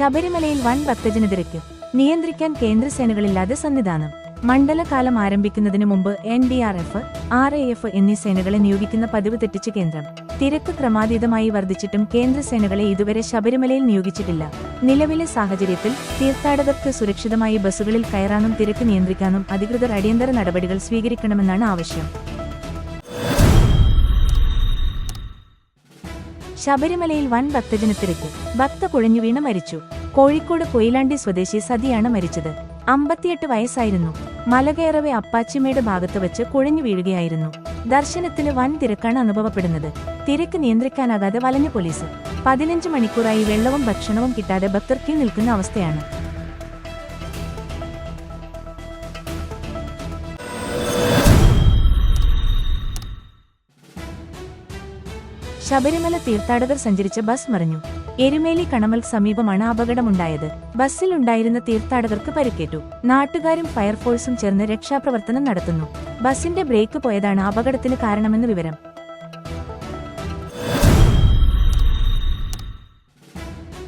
ശബരിമലയിൽ വൻ ഭക്തജന തിരക്ക്. നിയന്ത്രിക്കാൻ കേന്ദ്രസേനകളില്ലാതെ സന്നിധാനം. മണ്ഡലകാലം ആരംഭിക്കുന്നതിന് മുമ്പ് N D R F R A F എന്നീ സേനകളെ നിയോഗിക്കുന്ന പതിവ് തെറ്റിച്ച കേന്ദ്രം. തിരക്ക് ക്രമാതീതമായി വർദ്ധിച്ചിട്ടും കേന്ദ്രസേനകളെ ഇതുവരെ ശബരിമലയിൽ നിയോഗിച്ചിട്ടില്ല. നിലവിലെ സാഹചര്യത്തിൽ തീർത്ഥാടകർക്ക് സുരക്ഷിതമായി ബസ്സുകളിൽ കയറാനും തിരക്ക് നിയന്ത്രിക്കാനും അധികൃതർ അടിയന്തര നടപടികൾ സ്വീകരിക്കണമെന്നാണ് ആവശ്യം. ശബരിമലയിൽ വൻ ഭക്തജനത്തിരക്ക് ഭക്ത കുഴഞ്ഞു വീണ് മരിച്ചു. കോഴിക്കോട് കൊയിലാണ്ടി സ്വദേശി സതിയാണ് മരിച്ചത്. അമ്പത്തിയെട്ട് വയസ്സായിരുന്നു. മലകയറവെ അപ്പാച്ചിമേട് ഭാഗത്ത് വെച്ച് കുഴഞ്ഞു വീഴുകയായിരുന്നു. ദർശനത്തിന് വൻ തിരക്കാണ് അനുഭവപ്പെടുന്നത്. തിരക്ക് നിയന്ത്രിക്കാനാകാതെ വലഞ്ഞു പോലീസ്. പതിനഞ്ച് മണിക്കൂറായി വെള്ളവും ഭക്ഷണവും കിട്ടാതെ ഭക്തർ നിൽക്കുന്ന അവസ്ഥയാണ്. ശബരിമല തീർത്ഥാടകർ സഞ്ചരിച്ച ബസ് മറിഞ്ഞു. എരുമേലി കണമൽ സമീപമാണ് അപകടമുണ്ടായത്. ബസ്സിലുണ്ടായിരുന്ന തീർത്ഥാടകർക്ക് പരിക്കേറ്റു. നാട്ടുകാരും ഫയർഫോഴ്സും ചേർന്ന് രക്ഷാപ്രവർത്തനം നടത്തുന്നു. ബസിന്റെ ബ്രേക്ക് പോയതാണ് അപകടത്തിന് കാരണമെന്ന് വിവരം.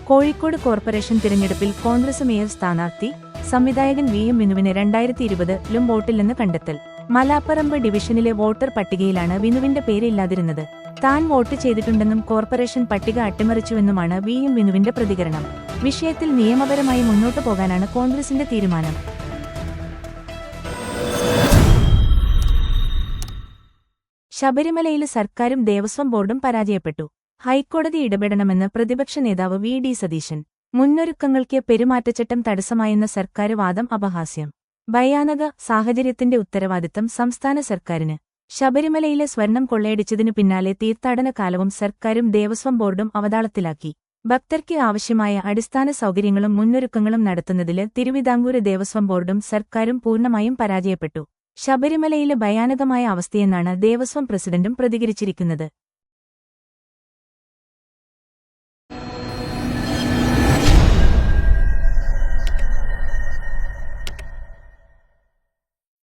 കോഴിക്കോട് കോർപ്പറേഷൻ തിരഞ്ഞെടുപ്പിൽ കോൺഗ്രസ് മേയർ സ്ഥാനാർത്ഥി സംവിധായകൻ വി എം വിനുവിന് രണ്ടായിരത്തി ഇരുപതിലും വോട്ടില്ലെന്ന് കണ്ടെത്തൽ. മലാപ്പറമ്പ് ഡിവിഷനിലെ വോട്ടർ പട്ടികയിലാണ് വിനുവിന്റെ പേര് ഇല്ലാതിരുന്നത്. താൻ വോട്ട് ചെയ്തിട്ടുണ്ടെന്നും കോർപ്പറേഷൻ പട്ടിക അട്ടിമറിച്ചുവെന്നുമാണ് വി എം വിനുവിന്റെ പ്രതികരണം. വിഷയത്തിൽ നിയമപരമായി മുന്നോട്ടു പോകാനാണ് കോൺഗ്രസിന്റെ തീരുമാനം. ശബരിമലയിലെ സർക്കാരും ദേവസ്വം ബോർഡും പരാജയപ്പെട്ടു. ഹൈക്കോടതി ഇടപെടണമെന്ന് പ്രതിപക്ഷ നേതാവ് വി ഡി സതീശൻ. മുന്നൊരുക്കങ്ങൾക്ക് പെരുമാറ്റച്ചട്ടം തടസ്സമായെന്ന സർക്കാർ വാദം അപഹാസ്യം. ഭയാനക സാഹചര്യത്തിന്റെ ഉത്തരവാദിത്തം സംസ്ഥാന സർക്കാരിന്. ശബരിമലയിലെ സ്വർണം കൊള്ളയടിച്ചതിനു പിന്നാലെ തീർത്ഥാടന കാലവും സർക്കാരും ദേവസ്വം ബോർഡും അവതാളത്തിലാക്കി. ഭക്തർക്ക് ആവശ്യമായ അടിസ്ഥാന സൗകര്യങ്ങളും മുന്നൊരുക്കങ്ങളും നടത്തുന്നതിൽ തിരുവിതാംകൂർ ദേവസ്വം ബോർഡും സർക്കാരും പൂർണമായും പരാജയപ്പെട്ടു. ശബരിമലയിലെ ഭയാനകമായ അവസ്ഥയെന്നാണ് ദേവസ്വം പ്രസിഡന്റും പ്രതികരിച്ചിരിക്കുന്നത്.